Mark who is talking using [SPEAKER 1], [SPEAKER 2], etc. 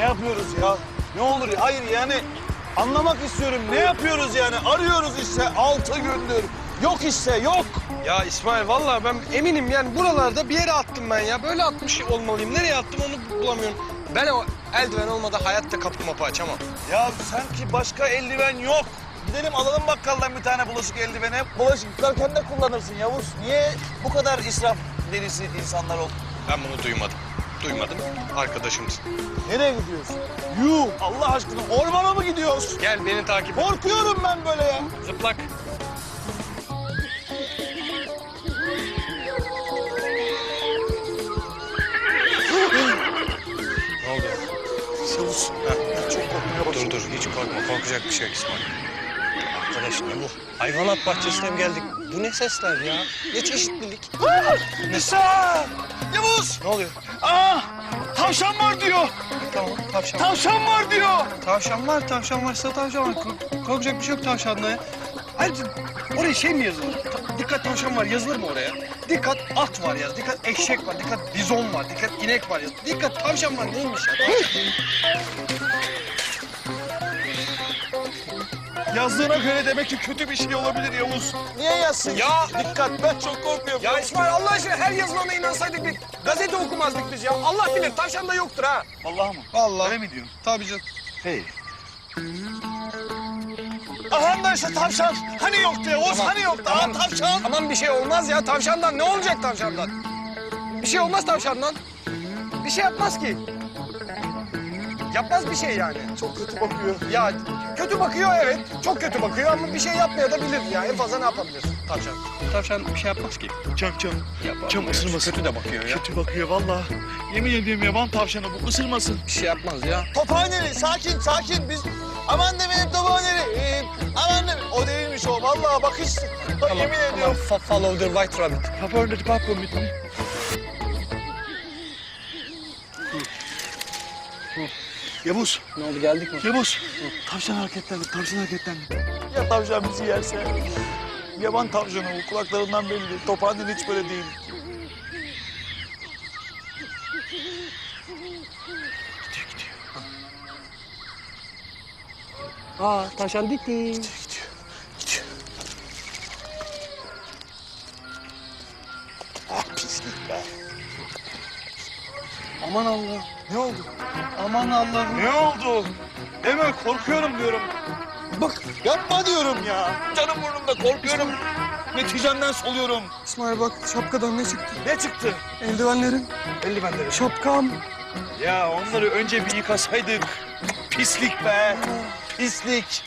[SPEAKER 1] ne yapıyoruz ya? Ne olur ya? Hayır yani anlamak istiyorum. Ne yapıyoruz yani? Arıyoruz işte altı gündür. Yok işte yok.
[SPEAKER 2] Ya İsmail vallahi ben eminim yani buralarda bir yere attım ben ya. Böyle atmış olmalıyım. Nereye attım onu bulamıyorum. Ben o eldiven olmadan hayatta kapı mapı açamam.
[SPEAKER 1] Ya sanki başka eldiven yok. Gidelim alalım bakkaldan bir tane bulaşık eldiveni. Bulaşık yıkarken de kullanırsın Yavuz. Niye bu kadar israf delisi insanlar ol?
[SPEAKER 2] Ben bunu duymadım. Duymadım. Arkadaşımsın.
[SPEAKER 1] Nereye gidiyorsun? Yuh Allah aşkına ormana mı gidiyoruz?
[SPEAKER 2] Gel beni takip et.
[SPEAKER 1] Korkuyorum ben böyle ya.
[SPEAKER 2] Zıplak. ne oldu?
[SPEAKER 1] Yavuz çok korkmaya başladım.
[SPEAKER 2] Dur dur hiç korkma korkacak bir şey yok İsmail. Arkadaş ne bu? Hayvanat bahçesine mi geldik? Bu ne sesler ya? Ne çeşitlilik?
[SPEAKER 1] Nisa! Yavuz!
[SPEAKER 2] Ne oluyor?
[SPEAKER 1] Aa! Tavşan var diyor.
[SPEAKER 2] Tamam tavşan var.
[SPEAKER 1] Tavşan var diyor.
[SPEAKER 2] Tavşan var, tavşan varsa tavşan var. Kork- korkacak bir şey yok tavşanla ya. Ayrıca oraya şey mi yazılır? Ta- dikkat tavşan var yazılır mı oraya? Dikkat at var yaz, dikkat eşek var, dikkat bizon var, dikkat inek var yaz. Dikkat tavşan var neymiş ya? Tavşan.
[SPEAKER 1] Yazdığına göre demek ki kötü bir şey olabilir Yavuz. Niye yazsın?
[SPEAKER 2] Ya-
[SPEAKER 1] Dikkat ben çok korkuyorum.
[SPEAKER 2] Ya İsmail Allah aşkına her yazılana inansaydık bir gazete okumazdık biz ya. Allah bilir tavşan da yoktur ha.
[SPEAKER 1] Vallahi mı?
[SPEAKER 2] Vallahi.
[SPEAKER 1] Öyle mi diyorsun?
[SPEAKER 2] Tabii canım.
[SPEAKER 1] Hey. Aha da işte tavşan. Hani yoktu Yavuz?
[SPEAKER 2] Tamam,
[SPEAKER 1] Hani yoktu?
[SPEAKER 2] tamam.
[SPEAKER 1] Aha tavşan.
[SPEAKER 2] Tamam bir şey olmaz ya tavşandan. Ne olacak tavşandan? Bir şey olmaz tavşandan. Bir şey yapmaz ki. Yapmaz bir şey yani.
[SPEAKER 1] Çok kötü bakıyor.
[SPEAKER 2] Ya kötü bakıyor evet. Çok kötü bakıyor ama bir şey yapmaya da bilir ya. En fazla ne yapabilir tavşan? Tavşan bir şey yapmaz ki.
[SPEAKER 1] Cam cam.
[SPEAKER 2] Yapar.
[SPEAKER 1] Cam ısırmasın.
[SPEAKER 2] Kötü de bakıyor ya.
[SPEAKER 1] Kötü bakıyor vallahi. Yemin ediyorum yaban tavşanı bu ısırmasın.
[SPEAKER 2] Bir şey yapmaz ya.
[SPEAKER 1] Tophaneli sakin sakin biz aman demeyin tophaneli. Ee, aman demeyin. O değilmiş o vallahi bak hiç. Bak yemin ediyorum.
[SPEAKER 2] Fa- follow the white rabbit.
[SPEAKER 1] Kapandı kapı bitti. Yavuz,
[SPEAKER 2] Ne oldu geldik mi?
[SPEAKER 1] Yavuz. Tavşan hareketlendi, tavşan hareketlendi. Ya tavşan bizi yerse? Yaban tavşanı bu, kulaklarından belli. Tophaneli hiç böyle değil. Gidiyor, gidiyor.
[SPEAKER 2] Aa tavşan gitti.
[SPEAKER 1] Gidiyor, gidiyor. Ah pislik be.
[SPEAKER 2] Aman Allah.
[SPEAKER 1] Ne oldu?
[SPEAKER 2] Aman Allah'ım.
[SPEAKER 1] Ne oldu? Hemen korkuyorum diyorum. Bak yapma diyorum ya. Canım burnumda korkuyorum. Neticemden soluyorum.
[SPEAKER 2] İsmail bak şapkadan ne çıktı?
[SPEAKER 1] Ne çıktı?
[SPEAKER 2] Eldivenlerim,
[SPEAKER 1] Eldivenleri.
[SPEAKER 2] şapkam.
[SPEAKER 1] Ya onları önce bir yıkasaydık. Pislik be. Pislik.